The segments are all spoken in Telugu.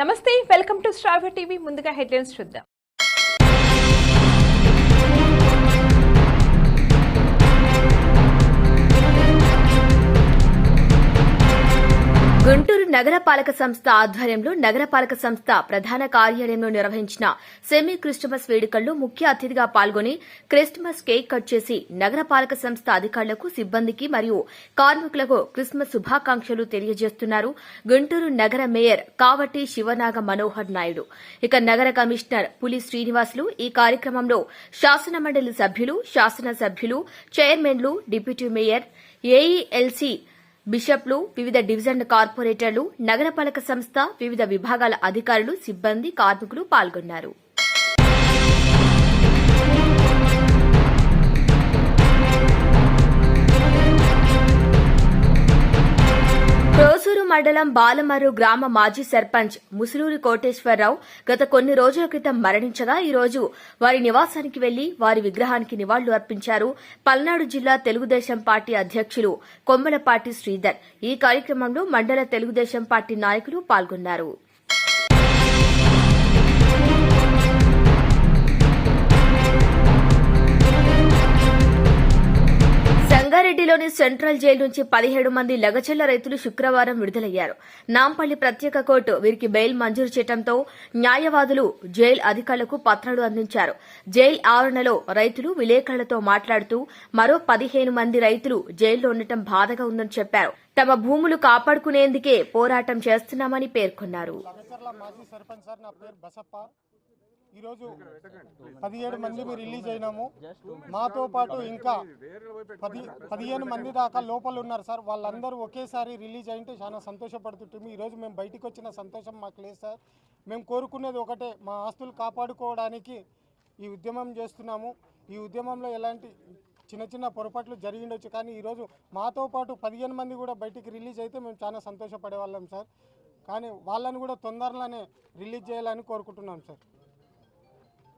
నమస్తే వెల్కమ్ టు శ్రావ్య టీవీ. ముందుగా హెడ్లైన్స్ చూద్దాం. గుంటూరు నగరపాలక సంస్థ ఆధ్వర్యంలో నగరపాలక సంస్థ ప్రధాన కార్యాలయంలో నిర్వహించిన సెమీ క్రిస్టమస్ వేడుకల్లో ముఖ్య అతిథిగా పాల్గొని క్రిస్టమస్ కేక్ కట్ చేసి నగరపాలక సంస్థ అధికారులకు సిబ్బందికి మరియు కార్మికులకు క్రిస్మస్ శుభాకాంక్షలు తెలియజేస్తున్నారు గుంటూరు నగర మేయర్ కావటి శివనాగ మనోహర్ నాయుడు. ఇక నగర కమిషనర్ పులి శ్రీనివాసులు ఈ కార్యక్రమంలో శాసన మండలి సభ్యులు శాసన సభ్యులు చైర్మన్లు డిప్యూటీ మేయర్ ఏఈఎల్సీ బిషప్లు వివిధ డివిజన్ కార్పొరేటర్లు నగరపాలక సంస్థ వివిధ విభాగాల అధికారులు సిబ్బంది కార్మికులు పాల్గొన్నారు. మండలం బాలమర్రు గ్రామ మాజీ సర్పంచ్ ముసులూరి కోటేశ్వరరావు గత కొన్ని రోజుల క్రితం మరణించగా ఈ రోజు వారి నివాసానికి వెళ్ళి వారి విగ్రహానికి నివాళులు అర్పించారు పల్నాడు జిల్లా తెలుగుదేశం పార్టీ అధ్యక్షులు కొమ్మలపాటి శ్రీధర్. ఈ కార్యక్రమంలో మండల తెలుగుదేశం పార్టీ నాయకులు పాల్గొన్నారు. సంగారెడ్డిలోని సెంట్రల్ జైలు నుంచి పదిహేడు మంది లగచెల్ల రైతులు శుక్రవారం విడుదలయ్యారు. నాంపల్లి ప్రత్యేక కోర్టు వీరికి బెయిల్ మంజూరు చేయడంతో న్యాయవాదులు జైలు అధికారులకు పత్రాలు అందించారు. జైలు ఆవరణలో రైతులు విలేకరులతో మాట్లాడుతూ మరో పదిహేను మంది రైతులు జైల్లో ఉండటం బాధగా ఉందని చెప్పారు. తమ భూములు కాపాడుకునేందుకే పోరాటం చేస్తున్నామని పేర్కొన్నారు. ఈరోజు పదిహేడు మంది మీరు రిలీజ్ అయినాము. మాతో పాటు ఇంకా పది పదిహేను మంది దాకా లోపల ఉన్నారు సార్. వాళ్ళందరూ ఒకేసారి రిలీజ్ అయింటే చాలా సంతోషపడుతుంటాము ఈరోజు మేము బయటికి వచ్చిన సంతోషం మాకు లేదు సార్. మేము కోరుకునేది ఒకటే మా ఆస్తులు కాపాడుకోవడానికి ఈ ఉద్యమం చేస్తున్నాము. ఈ ఉద్యమంలో ఎలాంటి చిన్న చిన్న పొరపాట్లు జరిగి ఉండొచ్చు కానీ ఈరోజు మాతో పాటు పదిహేను మంది కూడా బయటికి రిలీజ్ అయితే మేము చాలా సంతోషపడే వాళ్ళం సార్. కానీ వాళ్ళని కూడా తొందరలోనే రిలీజ్ చేయాలని కోరుకుంటున్నాం సార్.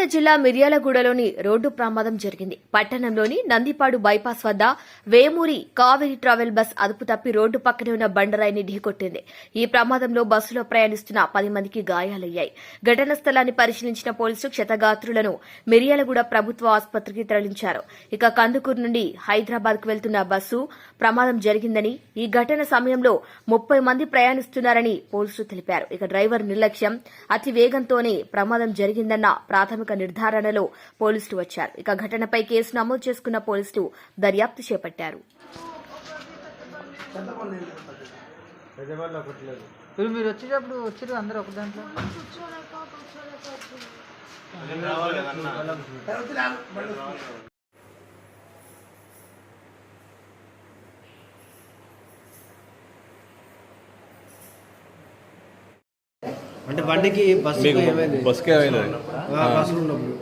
నల్గొండ జిల్లా మిర్యాలగూడలోని రోడ్డు ప్రమాదం జరిగింది. పట్టణంలోని నందిపాడు బైపాస్ వద్ద వేమూరి కావేరి ట్రావెల్ బస్ అదుపు తప్పి రోడ్డు పక్కనే ఉన్న బండరాయిని ఢీకొట్టింది. ఈ ప్రమాదంలో బస్సులో ప్రయాణిస్తున్న పది మందికి గాయాలయ్యాయి. ఘటన స్థలాన్ని పరిశీలించిన పోలీసులు క్షతగాత్రులను మిర్యాలగూడ ప్రభుత్వ ఆసుపత్రికి తరలించారు. ఇక కందుకూరు నుండి హైదరాబాద్కు వెళ్తున్న బస్సు ప్రమాదం జరిగిందని ఈ ఘటన సమయంలో ముప్పై మంది ప్రయాణిస్తున్నారని పోలీసులు తెలిపారు. ఇక డ్రైవర్ నిర్లక్ష్యం అతి వేగంతోనే ప్రమాదం జరిగిందన్న ప్రాథమిక నిర్ధారణలో పోలీసులు వచ్చారు. ఇక ఘటనపై కేసు నమోదు చేసుకున్న పోలీసులు దర్యాప్తు చేపట్టారు. మీరు వచ్చేటప్పుడు వచ్చారు అందరూ ఒక దాంట్లో? అంటే బండికి బస్సు బస్సులో ఉన్నప్పుడు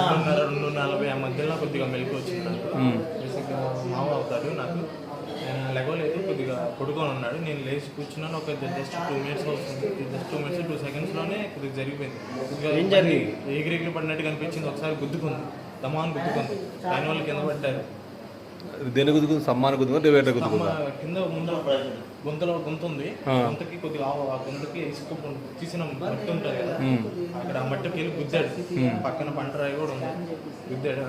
రెండున్నర రెండు నలభై ఆ మధ్యలో కొద్దిగా మెలకు వచ్చింది మావ అవుతాడు నాకు నేను లెగవలేదు కొద్దిగా పడుకొని ఉన్నాడు నేను లేచి కూర్చున్నాను ఒక జస్ట్ టూ మినిట్స్ అవుతుంది జస్ట్ టూ మినిట్స్ టూ సెకండ్స్లోనే కొద్దిగా జరిగిపోయింది కొద్దిగా ఏం జరిగింది? ఎగిరి ఎగిరి పడినట్టు కనిపించింది ఒకసారి గుద్దుకుంది దమాన్ గుద్దుకుంది ఆయన వాళ్ళు కింద పడ్డారు దేని గుద్దుకుంది సమ్మాన గుద్దుకుందా వేట అమ్మ గుద్దుకుందా కింద ముందు గుంతలో గుంత ఉంది. గుంతకి కొద్దిగా ఆ ఆ గుంతకి ఇసుక తీసిన మట్టి ఉంటుంది కదా. అక్కడ ఆ మట్టికి వెళ్ళి గుద్దాడు. పక్కన పంట రాయి కూడా ఉంది. గుద్దాడు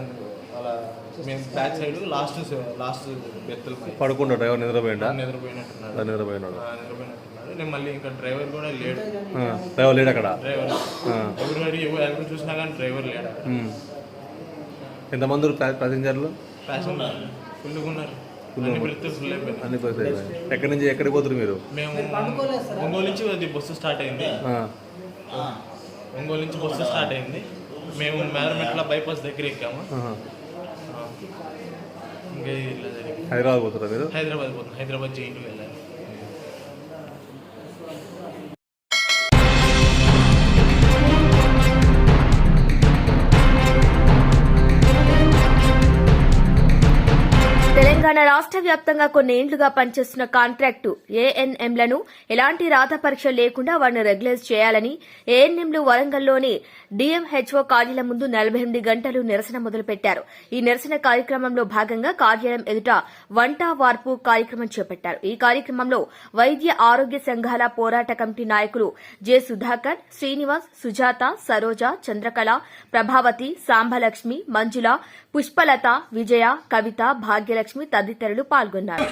అలా మేము బ్యాక్ సైడ్ లాస్ట్ లాస్ట్ బెత్తలు పడుకుంటా డ్రైవర్ నిద్రపోయిండా? నిద్రపోయినట్టున్నాడు. నిద్రపోయినాడు. నిద్రపోయినట్టున్నాడు. నేను మళ్ళీ ఇంకా డ్రైవర్ కూడా లేడు. డ్రైవర్ లేడు అక్కడ? డ్రైవర్. ఎవరు ఎవరు చూసినా కానీ డ్రైవర్ లేడు. ఎంతమంది ప్యా- ప్యాసింజర్లు? ఉన్నారు అన్ని బస్సు ఎక్కడి నుంచి ఎక్కడికి పోతున్నారు మీరు? మేము ఒంగోలు నుంచి అది బస్సు స్టార్ట్ అయింది. ఆ, ఒంగోలు నుంచి బస్సు స్టార్ట్ అయింది. మేము మేరమెట్ల బైపాస్ దగ్గర ఎక్కాము. హైదరాబాద్ పోతారా మీరు? హైదరాబాద్ పోతున్నాం. హైదరాబాద్ జైంట్కి వెళ్ళాలి. తెలంగాణ రాష్ట్ర వ్యాప్తంగా కొన్నేండ్లుగా పనిచేస్తున్న కాంట్రాక్టు ఏఎన్ఎంలను ఎలాంటి రాత పరీక్ష లేకుండా వారిని రెగ్యులైజ్ చేయాలని ఏఎన్ఎంలు వరంగల్లోని డిఎంహెచ్ఓ కార్యాలయం ముందు నలభై ఎనిమిది గంటలు నిరసన మొదలుపెట్టారు. ఈ నిరసన కార్యక్రమంలో భాగంగా కార్యాలయం ఎదుట వంట వార్పు కార్యక్రమం చేపట్టారు. ఈ కార్యక్రమంలో వైద్య ఆరోగ్య సంఘాల పోరాట కమిటీ నాయకులు జె సుధాకర్ శ్రీనివాస్ సుజాత సరోజ చంద్రకళ ప్రభావతి సాంబలక్ష్మి మంజుల పుష్పలత విజయ కవిత భాగ్యలక్ష్మి తదితరులు పాల్గొన్నారు.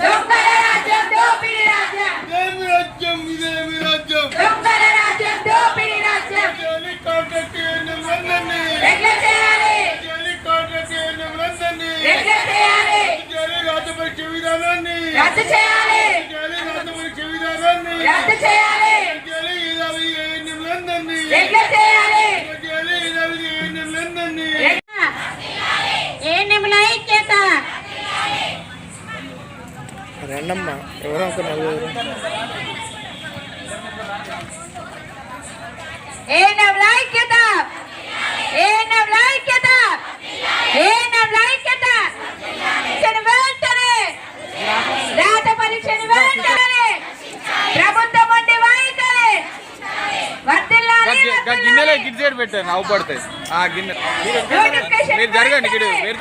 ప్రభుత్వం వంటి వైఖరి వర్ధిల్లాలి, గిన్నెలే. గిన్నె పెట్టాను అవు పడతాయి. ఆ గిన్నె. మీరు జరగండి గిడు. మీరు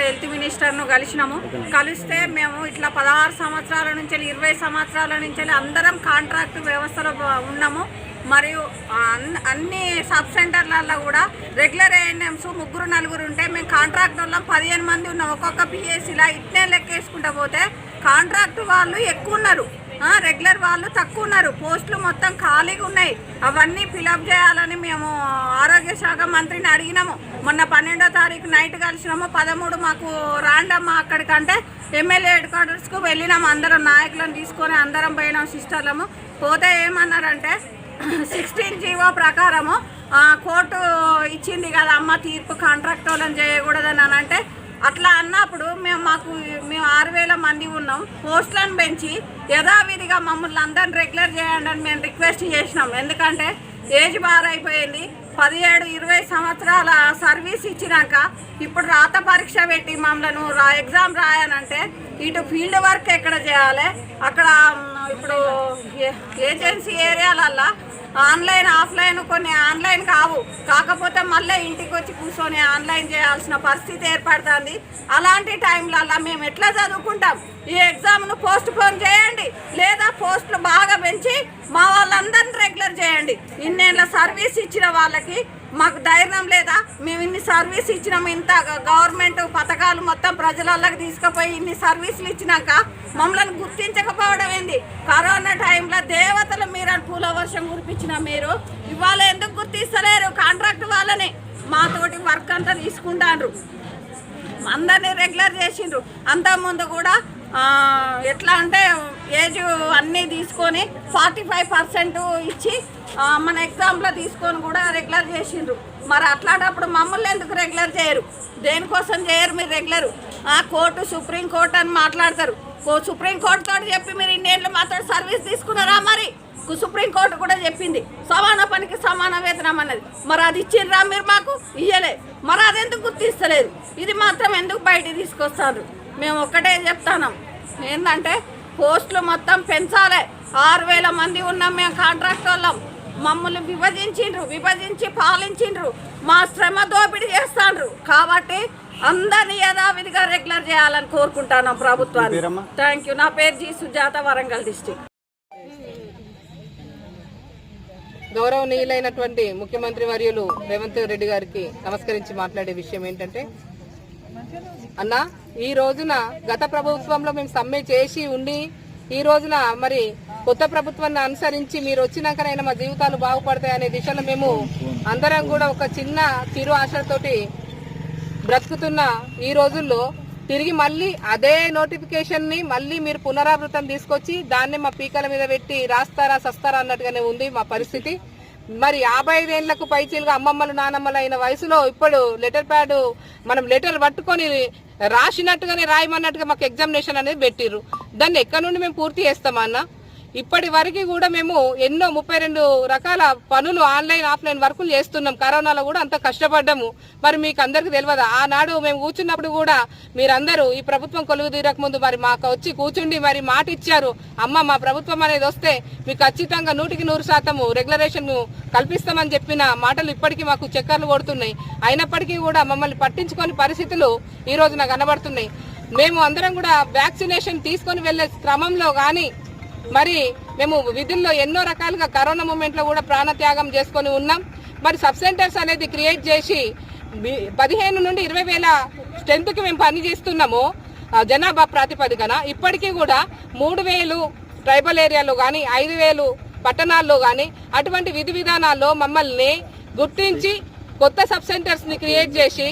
హెల్త్ మినిస్టర్ను కలిసినాము. కలిస్తే మేము ఇట్లా పదహారు సంవత్సరాల నుంచి ఇరవై సంవత్సరాల నుంచి అందరం కాంట్రాక్ట్ వ్యవస్థలో ఉన్నాము. మరియు అన్- అన్ని సబ్ సెంటర్లలో కూడా రెగ్యులర్ ఏఎన్ఎంస్ ముగ్గురు నలుగురు ఉంటే మేము కాంట్రాక్ట్ వాళ్ళం పదిహేను మంది ఉన్నాం. ఒక్కొక్క పిఎస్సీలా ఇట్నే లెక్కేసుకుంటా పోతే కాంట్రాక్ట్ వాళ్ళు ఎక్కువ ఉన్నారు రెగ్యులర్ వాళ్ళు తక్కువ ఉన్నారు పోస్టులు మొత్తం ఖాళీగా ఉన్నాయి అవన్నీ ఫిలప్ చేయాలని మేము ఆరోగ్య శాఖ మంత్రిని అడిగినాము. మొన్న పన్నెండో తారీఖు నైట్ కలిసినాము. పదమూడు మాకు రాండమ్మా అక్కడికంటే ఎమ్మెల్యే హెడ్ క్వార్టర్స్కు వెళ్ళినాము. అందరం నాయకులను తీసుకొని అందరం పోయినాం సిస్టర్లము. పోతే ఏమన్నారంటే సిక్స్టీన్ జీవో ప్రకారము కోర్టు ఇచ్చింది కదా అమ్మ తీర్పు కాంట్రాక్ట్ వాళ్ళని చేయకూడదని అని అంటే అట్లా అన్నప్పుడు మేము మాకు మేము ఆరు వేల మంది ఉన్నాం. పోస్టులను పెంచి యథావిధిగా మమ్మల్ని అందరిని రెగ్యులర్ చేయండి అని మేము రిక్వెస్ట్ చేసినాం. ఎందుకంటే ఏజ్ బార్ అయిపోయింది పదిహేడు ఇరవై సంవత్సరాల సర్వీస్ ఇచ్చినాక ఇప్పుడు రాత పరీక్ష పెట్టి మమ్మల్ని రా ఎగ్జామ్ రాయనంటే ఇటు ఫీల్డ్ వర్క్ ఎక్కడ చేయాలి? అక్కడ ఇప్పుడు ఏ- ఏజెన్సీ ఏరియాలల్లో ఆన్లైన్ ఆఫ్లైన్ కొన్ని ఆన్లైన్ కావు. కాకపోతే మళ్ళీ ఇంటికి వచ్చి కూర్చొని ఆన్లైన్ చేయాల్సిన పరిస్థితి ఏర్పడుతుంది. అలాంటి టైంలల్లా మేము ఎట్లా చదువుకుంటాం? ఈ ఎగ్జామ్ను పోస్ట్ పోన్ చేయండి. లేదా పోస్టులు బాగా పెంచి మా వాళ్ళందరిని రెగ్యులర్ చేయండి. ఇన్నేళ్ళ సర్వీస్ ఇచ్చిన వాళ్ళకి మాకు ధైర్యం లేదా? మేము ఇన్ని సర్వీస్ ఇచ్చినాం ఇంత గవర్నమెంట్ పథకాలు మొత్తం ప్రజలకి తీసుకుపోయి ఇన్ని సర్వీసులు ఇచ్చినాక మమ్మల్ని గుర్తించకపోవడం ఏంది? కరోనా టైంలో దేవతలు మీరు అని పూల వర్షం కురిపించిన మీరు ఇవాళ ఎందుకు గుర్తిస్తలేరు? కాంట్రాక్ట్ వాళ్ళని. మాతోటి వర్క్ అంతా తీసుకుంటాను అందరినీ రెగ్యులర్ చేసిండ్రు. అంతకుముందు కూడా ఎట్లా అంటే ఏజ్ అన్నీ తీసుకొని ఫార్టీ ఫైవ్ పర్సెంట్ ఇచ్చి మన ఎగ్జామ్లో తీసుకొని కూడా రెగ్యులర్ చేసిండ్రు. మరి అట్లాంటప్పుడు మమ్మల్ని ఎందుకు రెగ్యులర్ చేయరు? దేనికోసం చేయరు మీరు రెగ్యులర్? ఆ కోర్టు సుప్రీం కోర్టు అని మాట్లాడతారు. కో- సుప్రీం కోర్టు తోటి చెప్పి మీరు ఇన్నేళ్ళు మాతో సర్వీస్ తీసుకున్నారా మరి? సుప్రీం కోర్టు కూడా చెప్పింది. సమాన పనికి సమాన వేతనం అన్నది. మరి అది ఇచ్చిండ్రా మీరు మాకు? ఇయ్యలే. మరి అది ఎందుకు గుర్తిస్తలేదు? ఇది మాత్రం ఎందుకు బయట తీసుకొస్తారు మేము ఒక్కటే చెప్తాను ఏంటంటే పోస్టులు మొత్తం పెంచాలి. ఆరు వేల మంది ఉన్నాం మేము కాంట్రాక్ట్ వాళ్ళం మమ్మల్ని విభజించిండ్రు విభజించి పాలించిండ్రు. మా శ్రమ దోపిడీ చేస్తాండ్రు. కాబట్టి అందరినీ యథావిధిగా రెగ్యులర్ చేయాలని కోరుకుంటున్నాం ప్రభుత్వాన్ని. థ్యాంక్ యూ నా పేరు జి సుజాత వరంగల్ డిస్టిక్. గౌరవనీయులైనటువంటి ముఖ్యమంత్రి వర్యులు రేవంత్ రెడ్డి గారికి నమస్కరించి మాట్లాడే విషయం ఏంటంటే అన్న ఈ రోజున గత ప్రభుత్వంలో మేము సమ్మె చేసి ఉండి ఈ రోజున మరి కొత్త ప్రభుత్వాన్ని అనుసరించి మీరు వచ్చినాకనైనా మా జీవితాలు బాగుపడతాయి అనే దిశలో మేము అందరం కూడా ఒక చిన్న చిరు ఆశతోటి బ్రతుకుతున్న ఈ రోజుల్లో తిరిగి మళ్ళీ అదే నోటిఫికేషన్ని మళ్ళీ మీరు పునరావృతం తీసుకొచ్చి దాన్ని మా పీకల మీద పెట్టి రాస్తారా సస్తారా అన్నట్టుగానే ఉంది మా పరిస్థితి. మరి యాభై ఐదేళ్ళకు పైచీలుగా అమ్మమ్మలు నానమ్మలు అయిన వయసులో ఇప్పుడు లెటర్ ప్యాడ్ మనం లెటర్ పట్టుకొని రాసినట్టుగానే రాయమన్నట్టుగా మాకు ఎగ్జామినేషన్ అనేది పెట్టిర్రు. దాన్ని ఎక్కడి నుండి మేము పూర్తి చేస్తామన్నా ఇప్పటి వరకు కూడా మేము ఎన్నో ముప్పై రెండు రకాల పనులు ఆన్లైన్ ఆఫ్లైన్ వర్కులు చేస్తున్నాం. కరోనాలో కూడా అంత కష్టపడ్డాము. మరి మీకు అందరికీ తెలియదు? ఆనాడు మేము కూర్చున్నప్పుడు కూడా మీరందరూ ఈ ప్రభుత్వం కొలువు తీరకముందు మరి మాకు వచ్చి కూర్చుండి మరి మాట ఇచ్చారు. అమ్మ మా ప్రభుత్వం అనేది వస్తే మీకు ఖచ్చితంగా నూటికి నూరు శాతము రెగ్యులరేషన్ కల్పిస్తామని చెప్పిన మాటలు ఇప్పటికీ మాకు చక్కర్లు కొడుతున్నాయి. అయినప్పటికీ కూడా మమ్మల్ని పట్టించుకొని పరిస్థితులు ఈ రోజున కనబడుతున్నాయి. మేము అందరం కూడా వ్యాక్సినేషన్ తీసుకొని వెళ్ళే క్రమంలో కానీ మరి మేము విధుల్లో ఎన్నో రకాలుగా కరోనా మూమెంట్లో కూడా ప్రాణత్యాగం చేసుకొని ఉన్నాం. మరి సబ్ సెంటర్స్ అనేది క్రియేట్ చేసి పదిహేను నుండి ఇరవై వేల స్ట్రెంత్కి మేము పనిచేస్తున్నాము జనాభా ప్రాతిపదికన. ఇప్పటికీ కూడా మూడు వేలు ట్రైబల్ ఏరియాలో కానీ ఐదు వేలు పట్టణాల్లో కానీ అటువంటి విధి విధానాల్లో మమ్మల్ని గుర్తించి కొత్త సబ్సెంటర్స్ని క్రియేట్ చేసి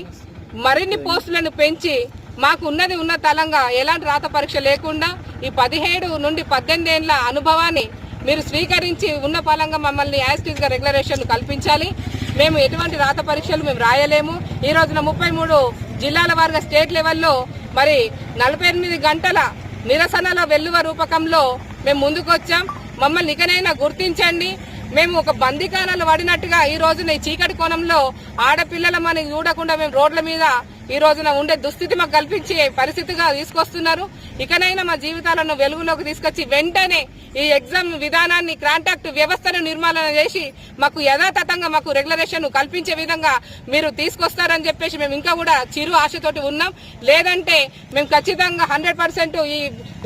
మరిన్ని పోస్టులను పెంచి మాకు ఉన్నది ఉన్న తలంగా ఎలాంటి రాత పరీక్ష లేకుండా ఈ పదిహేడు నుండి పద్దెనిమిది ఏళ్ళ అనుభవాన్ని మీరు స్వీకరించి ఉన్న పలంగా మమ్మల్ని యాస్టీస్ రెగ్యులరేషన్ కల్పించాలి. మేము ఎటువంటి రాత పరీక్షలు మేము రాయలేము. ఈ రోజున ముప్పై మూడు జిల్లాల వారిగా స్టేట్ లెవెల్లో మరి నలభై ఎనిమిది గంటల నిరసనల వెల్లువ రూపకంలో మేము ముందుకొచ్చాం. మమ్మల్ని ఇకనైనా గుర్తించండి. మేము ఒక బందికానాలు పడినట్టుగా ఈ రోజున ఈ చీకటి కోణంలో ఆడపిల్లల మనకి చూడకుండా మేము రోడ్ల మీద ఈ రోజున ఉండే దుస్థితి మాకు కల్పించే పరిస్థితిగా తీసుకొస్తున్నారు. ఇకనైనా మా జీవితాలను వెలుగులోకి తీసుకొచ్చి వెంటనే ఈ ఎగ్జామ్ విధానాన్ని కాంటాక్ట్ వ్యవస్థను నిర్మాణం చేసి మాకు యథాతథంగా మాకు రెగ్యులరేషన్ కల్పించే విధంగా మీరు తీసుకొస్తారని చెప్పేసి మేము ఇంకా కూడా చిరు ఆశతోటి ఉన్నాం. లేదంటే మేము ఖచ్చితంగా హండ్రెడ్ పర్సెంట్ ఈ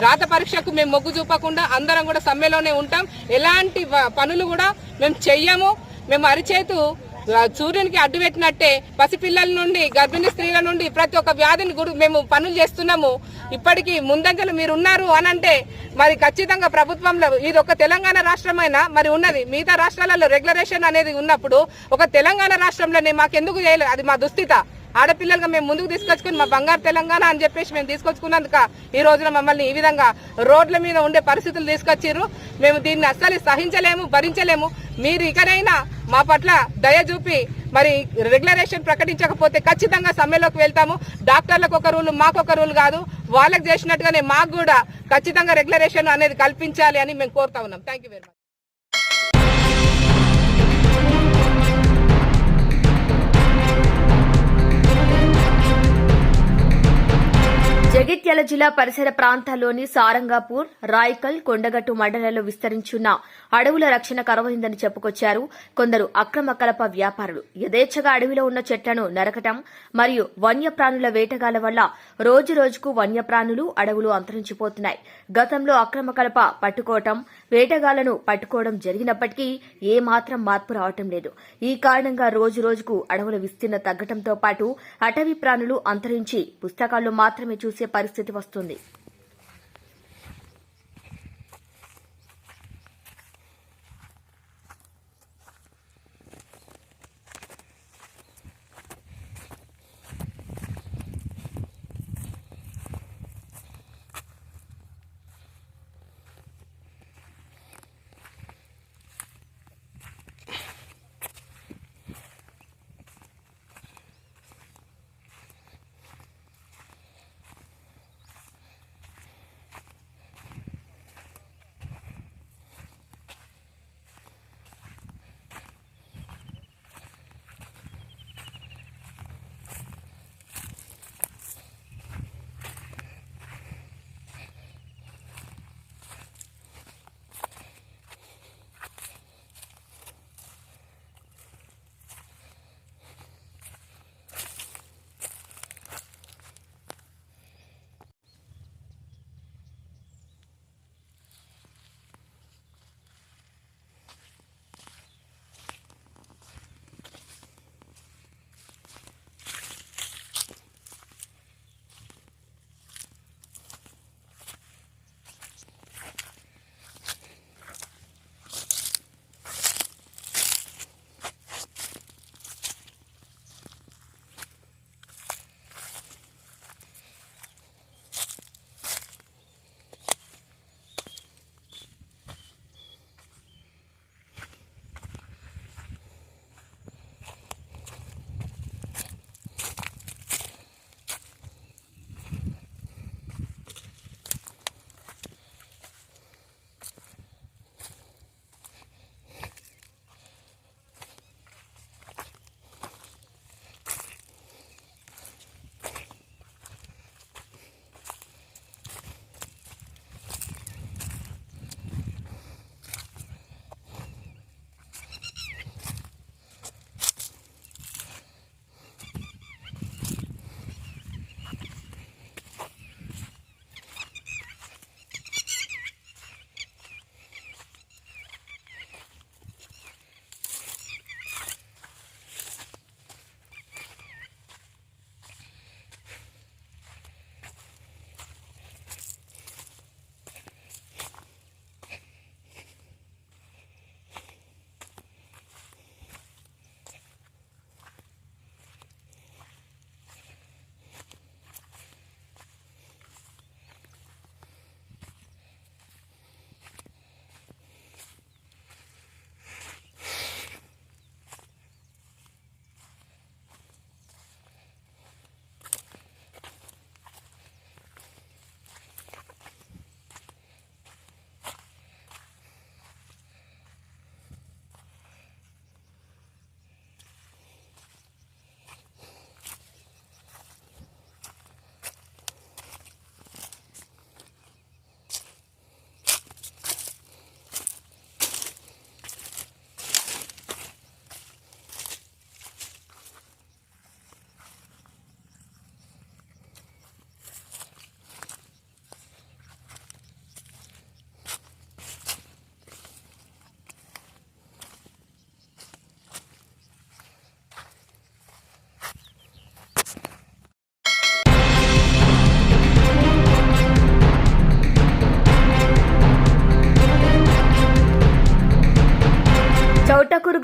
రాత పరీక్షకు మేము మొగ్గు చూపకుండా అందరం కూడా సమ్మెలోనే ఉంటాం. ఎలాంటి పనులు కూడా మేము చెయ్యము. మేము అరిచేతు సూర్యునికి అడ్డు పెట్టినట్టే పసిపిల్లల నుండి గర్భిణీ స్త్రీల నుండి ప్రతి ఒక్క వ్యాధిని కూడా మేము పనులు చేస్తున్నాము. ఇప్పటికీ ముందంజలు మీరు ఉన్నారు అని అంటే మరి ఖచ్చితంగా ప్రభుత్వంలో ఇది ఒక తెలంగాణ రాష్ట్రమైనా? మరి ఉన్నది. మిగతా రాష్ట్రాలలో రెగ్యులరేషన్ అనేది ఉన్నప్పుడు ఒక తెలంగాణ రాష్ట్రంలోనే మాకెందుకు చేయలేదు? అది మా దుస్థిత. ఆడపిల్లలుగా మేము ముందుకు తీసుకొచ్చుకుని మా బంగారు తెలంగాణ అని చెప్పేసి మేము తీసుకొచ్చుకున్నందుక ఈ రోజున మమ్మల్ని ఈ విధంగా రోడ్ల మీద ఉండే పరిస్థితులు తీసుకొచ్చారు మేము దీన్ని అస్సలు సహించలేము భరించలేము. మీరు ఇకనైనా మా పట్ల దయ చూపి మరి రెగ్యులరేషన్ ప్రకటించకపోతే ఖచ్చితంగా సమ్మెలోకి వెళ్తాము. డాక్టర్లకు ఒక రూల్ మాకు ఒక రూల్ కాదు. వాళ్ళకి చేసినట్టుగానే మాకు కూడా ఖచ్చితంగా రెగ్యులరేషన్ అనేది కల్పించాలి అని మేము కోరుతా ఉన్నాం. Thank you very much Jagtial జిల్లా పరిసర ప్రాంతాల్లోని సారంగాపూర్ రాయ్కల్ కొండగట్టు మండలాల్లో విస్తరించున్న అడవుల రక్షణ కరువైందని చెప్పుకొచ్చారు కొందరు అక్రమ కలప వ్యాపారులు. యథేచ్ఛగా అడవిలో ఉన్న చెట్లను నరకటం మరియు వన్యప్రాణుల వేటగాల వల్ల రోజు రోజుకు వన్యప్రాణులు అడవులు అంతరించిపోతున్నాయి. గతంలో అక్రమ కలప పట్టుకోవటం వేటగాళ్ళను పట్టుకోవడం జరిగినప్పటికీ ఏ మాత్రం మార్పు రావటం లేదు. ఈ కారణంగా రోజు రోజుకు అడవుల విస్తీర్ణ తగ్గటంతో పాటు అటవీ ప్రాణులు అంతరించి పుస్తకాల్లో మాత్రమే చూసే పరిస్థితి వస్తుంది.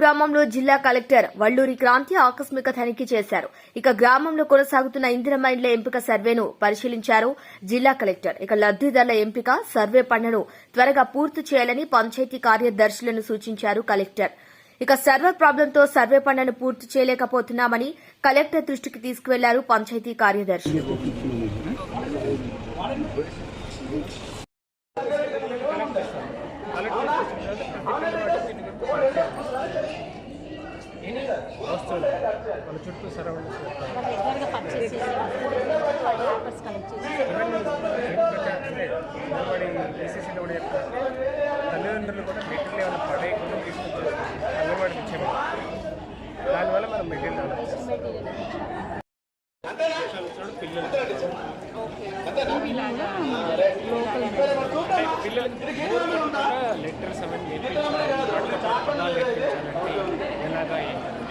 గ్రామంలో జిల్లా కలెక్టర్ వల్లూరి క్రాంతి ఆకస్మిక తనిఖీ చేశారు. ఇక గ్రామంలో కొనసాగుతున్న ఇందిర మైండ్ల ఎంపిక సర్వేను పరిశీలించారు జిల్లా కలెక్టర్. ఇక లబ్దిదారుల ఎంపిక సర్వే పనులను త్వరగా పూర్తి చేయాలని పంచాయతీ కార్యదర్శులను సూచించారు కలెక్టర్. ఇక సర్వర్ ప్రాబ్లంతో సర్వే పనులను పూర్తి చేయలేకపోతున్నామని కలెక్టర్ దృష్టికి తీసుకువెళ్ళారు పంచాయతీ కార్యదర్శి చుట్టూ సరౌండింగ్స్ తల్లిదండ్రులు కూడా మెటీరియల్ ఏమైనా పడేయకుండా తీసుకుంటారు. అంగన్వాడి ఇచ్చేవాళ్ళు దానివల్ల మనం మెటీరియల్ పిల్లలకి లెటర్స్ అవన్నీ. ఎలాగా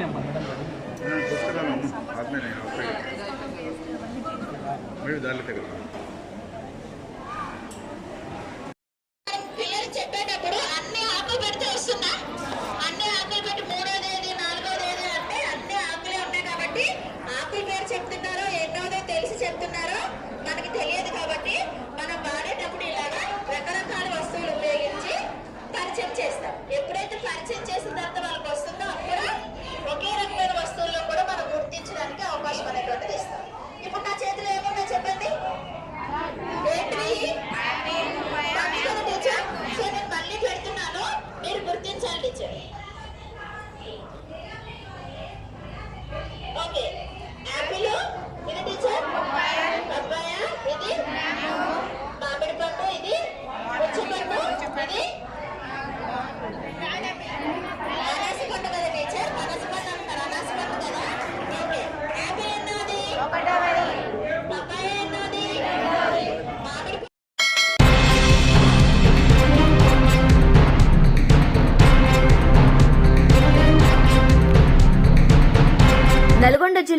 ಅಮ್ಮ ಪುಸ್ತಕ ಆದಮೇಲೆ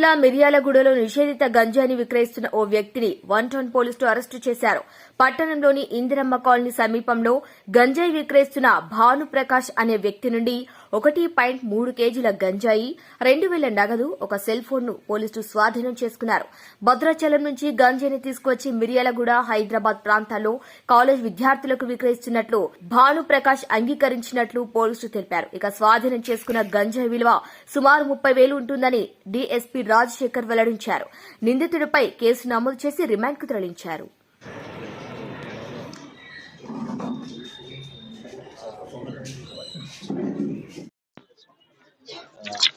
జిల్లా మిర్యాలగూడలో నిషేధిత గంజాని విక్రయిస్తున్న ఓ వ్యక్తిని వన్ టౌన్ పోలీసులు అరెస్టు చేశారు. పట్టణంలోని ఇందిరమ్మ కాలనీ సమీపంలో గంజాయి విక్రయిస్తున్న భానుప్రకాష్ అనే వ్యక్తి నుండి ఒకటి పాయింట్ మూడు కేజీల గంజాయి రెండు వేల నగదు ఒక సెల్ ఫోన్ను పోలీసులు స్వాధీనం చేసుకున్నారు. భద్రాచలం నుంచి గంజాయిని తీసుకువచ్చి మిర్యాలగూడ హైదరాబాద్ ప్రాంతాల్లో కాలేజ్ విద్యార్థులకు విక్రయిస్తున్నట్లు భానుప్రకాష్ అంగీకరించినట్లు పోలీసులు తెలిపారు. ఇక స్వాధీనం చేసుకున్న గంజాయి విలువ సుమారు ముప్పై వేలు ఉంటుందని డీఎస్పీ రాజశేఖర్ వెల్లడించారు. నిందితుడిపై కేసు నమోదు చేసి రిమాండ్కు తరలించారు.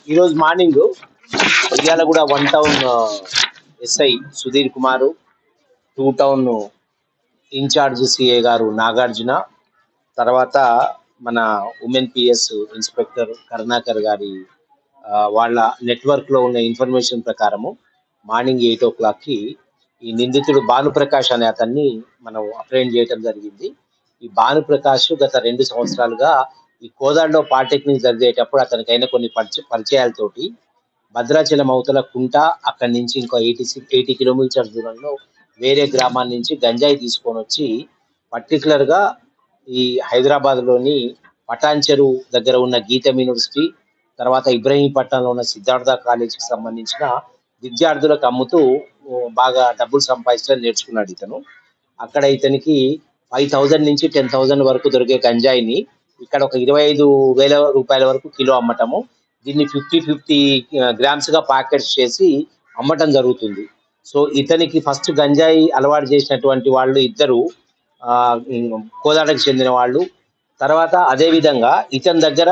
ఈరోజు morning Miryalaguda one town SI Sudheer Kumar two town incharge CA గారు నాగార్జున తర్వాత మన ఉమెన్ పిఎస్ ఇన్స్పెక్టర్ కరుణాకర్ గారి వాళ్ళ నెట్వర్క్లో ఉన్న ఇన్ఫర్మేషన్ ప్రకారము మార్నింగ్ ఎయిట్ ఓ క్లాక్కి ఈ నిందితుడు భానుప్రకాష్ అనే అతన్ని మనం అప్రైండ్ చేయడం జరిగింది. ఈ భానుప్రకాష్ గత రెండు సంవత్సరాలుగా ఈ కోదాడలో పాలిటెక్నిక్ చదివేటప్పుడు అతనికైన కొన్ని పరిచ పరిచయాలతోటి భద్రాచలం అవతల కుంట అక్కడి నుంచి ఇంకో ఎయిటీ సిక్స్ ఎయిటీ కిలోమీటర్స్ దూరంలో వేరే గ్రామాల నుంచి గంజాయి తీసుకొని వచ్చి పర్టికులర్గా ఈ హైదరాబాద్లోని పటాన్ చెరువు దగ్గర ఉన్న గీతం యూనివర్సిటీ తర్వాత ఇబ్రహీంపట్నంలో ఉన్న సిద్ధార్థ కాలేజీకి సంబంధించిన విద్యార్థులకు అమ్ముతూ బాగా డబ్బులు సంపాదించడం నేర్చుకున్నాడు ఇతను. అక్కడ ఇతనికి ఫైవ్ థౌజండ్ నుంచి టెన్ థౌజండ్ వరకు దొరికే గంజాయిని ఇక్కడ ఒక ఇరవై ఐదు వేల రూపాయల వరకు కిలో అమ్మటము. దీన్ని ఫిఫ్టీ ఫిఫ్టీ గ్రామ్స్గా ప్యాకెట్స్ చేసి అమ్మటం జరుగుతుంది. సో ఇతనికి ఫస్ట్ గంజాయి అలవాటు చేసినటువంటి వాళ్ళు ఇద్దరు ఆ, కోదాడకు చెందిన వాళ్ళు. తర్వాత అదే విధంగా ఇతని దగ్గర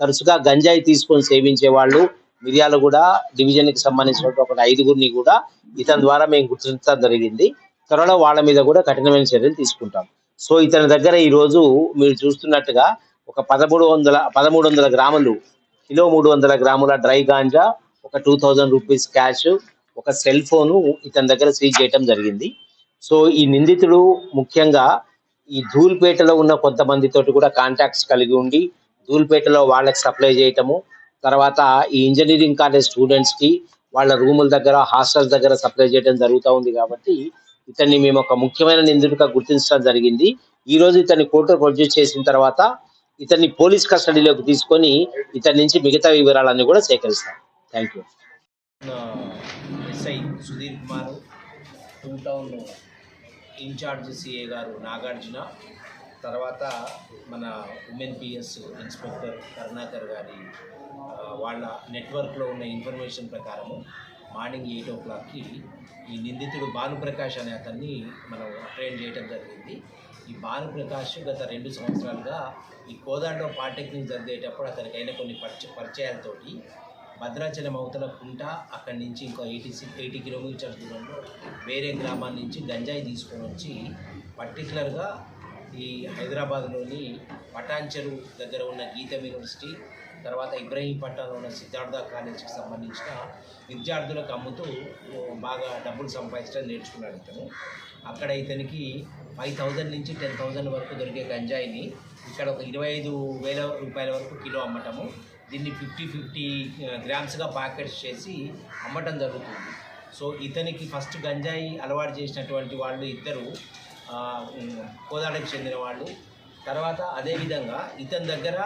తరచుగా గంజాయి తీసుకొని సేవించే వాళ్ళు మిర్యాలగూడ డివిజన్కి సంబంధించిన ఒక ఐదుగురిని కూడా ఇతని ద్వారా మేము గుర్తించడం జరిగింది. త్వరలో వాళ్ళ మీద కూడా కఠినమైన చర్యలు తీసుకుంటాం. సో ఇతని దగ్గర ఈ రోజు మీరు చూస్తున్నట్టుగా ఒక పదమూడు వందల పదమూడు వందల గ్రాములు కిలో మూడు వందల గ్రాముల డ్రై గాంజా ఒక టూ థౌజండ్ రూపీస్ క్యాష్ ఒక సెల్ ఫోను ఇతని దగ్గర సీజ్ చేయటం జరిగింది. సో ఈ నిందితుడు ముఖ్యంగా ఈ ధూల్పేటలో ఉన్న కొంతమందితోటి కూడా కాంటాక్ట్స్ కలిగి ఉండి ధూల్పేటలో వాళ్ళకి సప్లై చేయటము తర్వాత ఈ ఇంజనీరింగ్ కాలేజ్ స్టూడెంట్స్కి వాళ్ళ రూముల దగ్గర హాస్టల్స్ దగ్గర సప్లై చేయడం జరుగుతూ ఉంది కాబట్టి ఇతన్ని మేము ఒక ముఖ్యమైన నిందితుడిగా గుర్తించడం జరిగింది. ఈ రోజు ఇతన్ని కోర్టు ప్రొడ్యూస్ చేసిన తర్వాత ఇతన్ని పోలీస్ కస్టడీలోకి తీసుకొని ఇతని నుంచి మిగతా వివరాలన్నీ కూడా సేకరిస్తాం. Thank you SI Sudheer Kumar two town incharge CA గారు నాగార్జున తర్వాత మన ఉమెన్ పిఎస్ ఇన్స్పెక్టర్ కరుణాకర్ గారి వాళ్ళ నెట్వర్క్లో ఉన్న ఇన్ఫర్మేషన్ ప్రకారము మార్నింగ్ ఎయిట్ ఓ క్లాక్కి ఈ నిందితుడు భానుప్రకాష్ అనే అతన్ని మనం ట్రైన్ చేయడం జరిగింది. ఈ భానుప్రకాష్ గత రెండు సంవత్సరాలుగా ఈ కోదాండో పాలిటెక్నిక్ చదివేటప్పుడు అతనికైన కొన్ని పరిచ పరిచయాలతోటి భద్రాచలం అవతల కుంట అక్కడి నుంచి ఇంకో ఎయిటీ సిక్స్ ఎయిటీ కిలోమీటర్స్ దూరంలో వేరే గ్రామాల నుంచి గంజాయి తీసుకొని వచ్చి పర్టికులర్గా ఈ హైదరాబాద్లోని పటాన్ చెరువు దగ్గర ఉన్న గీతం యూనివర్సిటీ తర్వాత ఇబ్రహీంపట్నంలో ఉన్న సిద్ధార్థ కాలేజీకి సంబంధించిన విద్యార్థులకు అమ్ముతూ బాగా డబ్బులు సంపాదించడం నేర్చుకున్నాడు ఇతను. అక్కడ ఇతనికి ఫైవ్ థౌజండ్ నుంచి టెన్ థౌజండ్ వరకు దొరికే గంజాయిని ఇక్కడ ఒక ఇరవై ఐదు వేల రూపాయల వరకు కిలో అమ్మటము. దీన్ని ఫిఫ్టీ ఫిఫ్టీ గ్రామ్స్గా ప్యాకెట్స్ చేసి అమ్మటం జరుగుతుంది. సో ఇతనికి ఫస్ట్ గంజాయి అలవాటు చేసినటువంటి వాళ్ళు ఇద్దరు కోదాడకు చెందిన వాళ్ళు. తర్వాత అదేవిధంగా ఇతని దగ్గర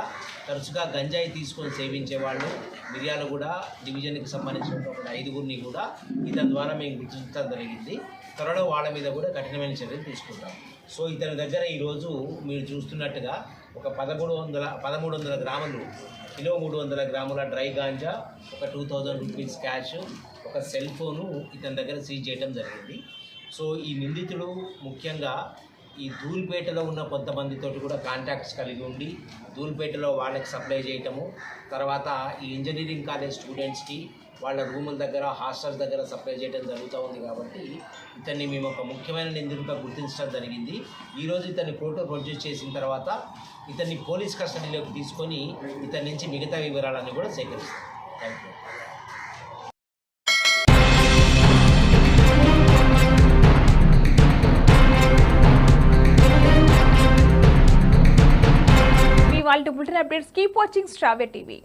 తరచుగా గంజాయి తీసుకొని సేవించే వాళ్ళు మిర్యాలగూడ డివిజన్కి సంబంధించినటువంటి ఐదుగురిని కూడా ఇతని ద్వారా మేము గుర్తించడం జరిగింది. త్వరలో వాళ్ళ మీద కూడా కఠినమైన చర్యలు తీసుకుంటాం. సో ఇతని దగ్గర ఈరోజు మీరు చూస్తున్నట్టుగా ఒక పదమూడు వందల పదమూడు వందల గ్రాములు కిలో మూడు వందల గ్రాముల డ్రై గాంజా ఒక టూ థౌజండ్ రూపీస్ క్యాష్ ఒక సెల్ ఫోను ఇతని దగ్గర సీజ్ చేయడం జరిగింది. సో ఈ నిందితుడు ముఖ్యంగా ఈ ధూల్పేటలో ఉన్న కొంతమందితోటి కూడా కాంటాక్ట్స్ కలిగి ఉండి ధూల్పేటలో వాళ్ళకి సప్లై చేయటము తర్వాత ఈ ఇంజనీరింగ్ కాలేజ్ స్టూడెంట్స్కి వాళ్ళ రూముల దగ్గర హాస్టల్స్ దగ్గర సప్లై చేయడం జరుగుతూ ఉంది కాబట్టి ఇతన్ని మేము ఒక ముఖ్యమైన నిందితుగా గుర్తించడం జరిగింది. ఈరోజు ఇతన్ని ఫోటో ప్రొడ్యూస్ చేసిన తర్వాత ఇతన్ని పోలీస్ కస్టడీలోకి తీసుకొని ఇతని నుంచి మిగతా వివరాలన్నీ కూడా సేకరిస్తాం. థ్యాంక్ యూ మీ వాళ్ళ bulletin updates keep watching Shravya TV.